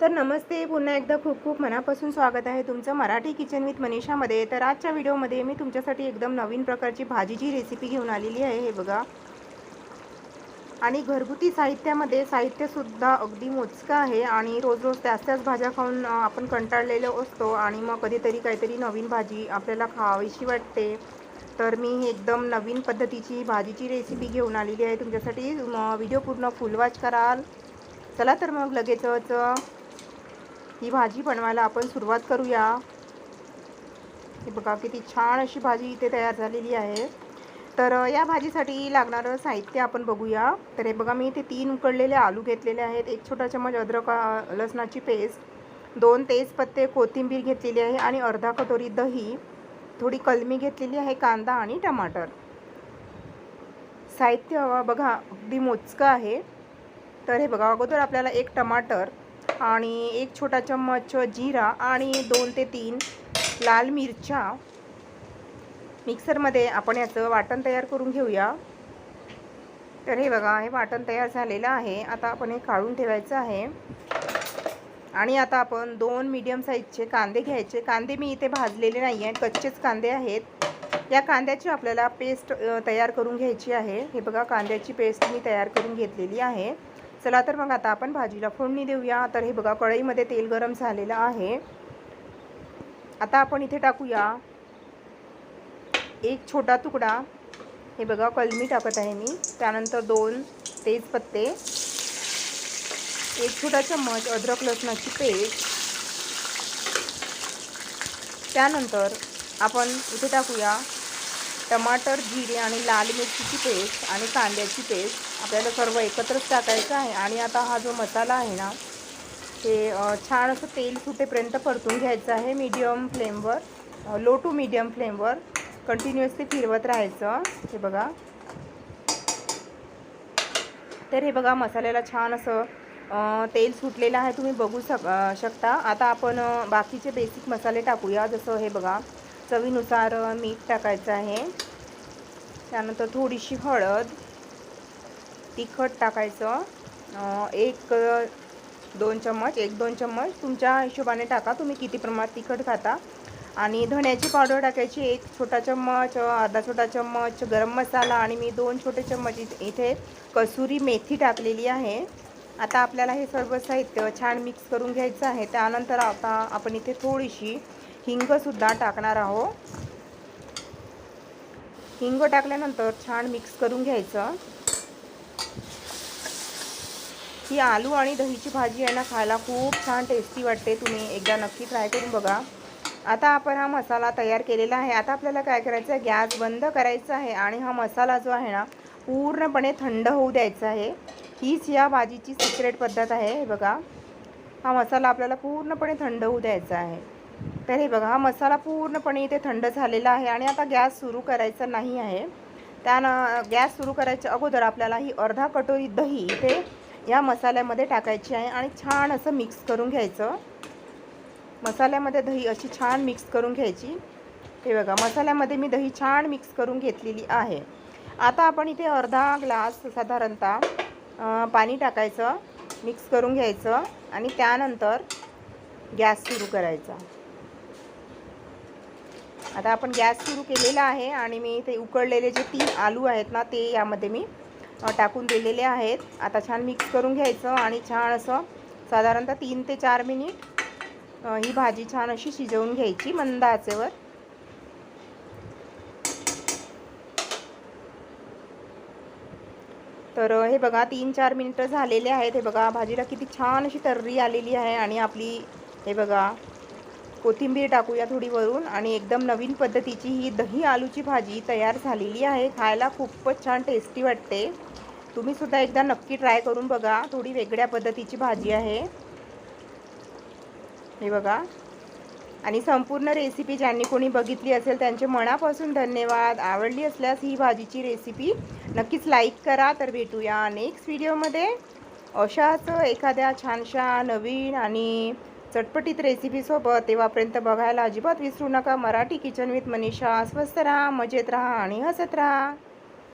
तर नमस्ते पुन्हा एकदा खूप खूप मनापासून स्वागत आहे तुमचं मराठी किचन विथ मनीषामध्ये. तर आजच्या व्हिडिओमध्ये मी तुमच्यासाठी एकदम नवीन प्रकारची भाजीची रेसिपी घेऊन आलेली आहे हे बघा. आणि घरगुती साहित्यामध्ये साहित्यसुद्धा अगदी मोजकं आहे आणि रोज रोज त्याच त्याच भाज्या खाऊन आपण कंटाळलेलो असतो आणि मग कधीतरी काहीतरी नवीन भाजी आपल्याला खावीशी वाटते. तर मी एकदम नवीन पद्धतीची भाजीची रेसिपी घेऊन आलेली आहे तुमच्यासाठी. व्हिडिओ पूर्ण फुल वॉच कराल. चला तर मग लगेचच ही भाजी बनवायला आपण सुरुवात करूया. हे बघा किती छान अशी भाजी इथे तयार झालेली आहे. तर या भाजीसाठी लागणारं साहित्य आपण बघूया. तर हे बघा मी इथे तीन उकडलेले आलू घेतलेले आहेत. एक छोटा चमच अद्रक लसणाची पेस्ट दोन तेजपत्ते कोथिंबीर घेतलेली आहे आणि अर्धा कटोरी दही थोडी कलमी घेतलेली आहे कांदा आणि टमाटर. साहित्य बघा अगदी मोजकं आहे. तर हे बघा अगोदर आपल्याला एक टमाटर आणि एक छोटा चम्मच जिरा आणि दोन ते तीन लाल मिरच्या. मिक्सरमध्ये आपण याचं वाटण तयार करून घेऊया. तर हे बघा हे वाटण तयार झालेलं आहे. आता आपण हे काढून ठेवायचं आहे. आणि आता आपण दोन मीडियम साईजचे कांदे घ्यायचे. कांदे मी इथे भाजलेले नाही आहेत कच्चेच कांदे आहेत. या कांद्याची आपल्याला पेस्ट तयार करून घ्यायची आहे. हे बघा कांद्याची पेस्ट मी तयार करून घेतलेली आहे. चला तर मग आता आपण भाजीला फोडणी देऊया. तर हे बघा कढईमध्ये तेल गरम झालेलं आहे. आता आपण इथे टाकूया एक छोटा तुकडा. हे बघा कलमी टाकत आहे मी. त्यानंतर दोन तेजपत्ते एक छोटा चम्मच अद्रक लसणाची पेस्ट. त्यानंतर आपण इथे टाकूया टमाटर जिरे आणि लाल मिरचीची पेस्ट आणि कांद्याची पेस्ट आपल्याला सर्व एकत्रच टाकायचं आहे. आणि आता हा जो मसाला आहे ना ते छान असं तेल सुटेपर्यंत परतून घ्यायचं आहे मीडियम फ्लेमवर लो टू मीडियम फ्लेमवर कंटिन्युअसली फिरवत राहायचं. हे बघा. तर हे बघा मसाल्याला छान असं तेल सुटलेलं आहे. तुम्ही बघू शक शकता. आता आपण बाकीचे बेसिक मसाले टाकूया. जसं हे बघा चवीनुसार मीठ टाकायचं आहे. त्यानंतर थोडीशी हळद तिखट टाकायचं. एक दोन चम्मच एक दोन चम्मच तुमच्या हिशोबाने टाका. तुम्ही किती प्रमाणात तिखट खाता. आणि धण्याची पावडर टाकायची. एक छोटा चम्मच अर्धा छोटा चम्मच गरम मसाला आणि मी दोन छोटे चम्मच इथे कसुरी मेथी टाकलेली आहे. आता आपल्याला हे सर्व साहित्य छान मिक्स करून घ्यायचं आहे. त्यानंतर आता आपण इथे थोडीशी हिंगसुद्धा टाकणार आहोत. हिंग टाकल्यानंतर छान मिक्स करून घ्यायचं. ही आलू आणि दहीची भाजी आहे ना खायला खूप छान टेस्टी वाटते. तुम्ही एकदा नक्की ट्राय करून बघा. आता आपण हा मसाला तयार केलेला आहे. आता आपल्याला काय करायचं आहे? गॅस बंद करायचा आहे आणि हा मसाला जो आहे ना पूर्णपणे थंड होऊ द्यायचा आहे. हीच या भाजीची सिक्रेट पद्धत आहे. हे बघा. हा मसाला आपल्याला पूर्णपणे थंड होऊ द्यायचा आहे. तर हे बघा हा मसाला पूर्णपणे इथे थंड झालेला आहे आणि आता गॅस सुरू करायचा नाही आहे. त्यानं गॅस सुरू करायच्या अगोदर आपल्याला ही अर्धा कटोरी दही इथे या मसाल्यामध्ये टाकायची आहे आणि छान असं मिक्स करून घ्यायचं. मसाल्यामध्ये दही अशी छान मिक्स करून घ्यायची. हे बघा मसाल्यामध्ये मी दही छान मिक्स करून घेतलेली आहे. आता आपण इथे अर्धा ग्लास साधारणतः पाणी टाकायचं मिक्स करून घ्यायचं आणि त्यानंतर गॅस सुरू करायचा. आता आपण गॅस सुरू केलेला आहे आणि मी ते उकळलेले जे तीन आलू आहेत ना ते यामध्ये मी टाकून दिलेले आहेत. आता छान मिक्स करून घ्यायचं आणि छान असं साधारणतः तीन ते चार मिनिट ही भाजी छान अशी शिजवून घ्यायची मंद आचेवर तर हे बघा तीन चार मिनिटं झालेले आहेत. हे बघा भाजीला किती छान अशी तर्री आलेली आहे आणि आपली हे बघा कोथिंबीर टाकूया थोडी वरून आणि एकदम नवीन पद्धतीची ही दही आलूची भाजी तयार झालेली आहे. खायला खूपच छान टेस्टी वाटते. तुम्ही सुद्धा एकदा नक्की ट्राय करून बघा. थोडी वेगळ्या पद्धतीची भाजी आहे. हे बघा. आणि संपूर्ण रेसिपी ज्यांनी कोणी बघितली असेल त्यांचे मनापासून धन्यवाद. आवडली असल्यास ही भाजीची रेसिपी नक्कीच लाईक करा. तर भेटूया नेक्स्ट व्हिडिओमध्ये अशाच एखाद्या छानशा नवीन आणि चटपटीत रेसिपीसोबत तेव्हापर्यंत बघायला अजिबात विसरू नका. Marathi kitchen with Manisha. स्वस्त राहा मजेत राहा आणि हसत राहा.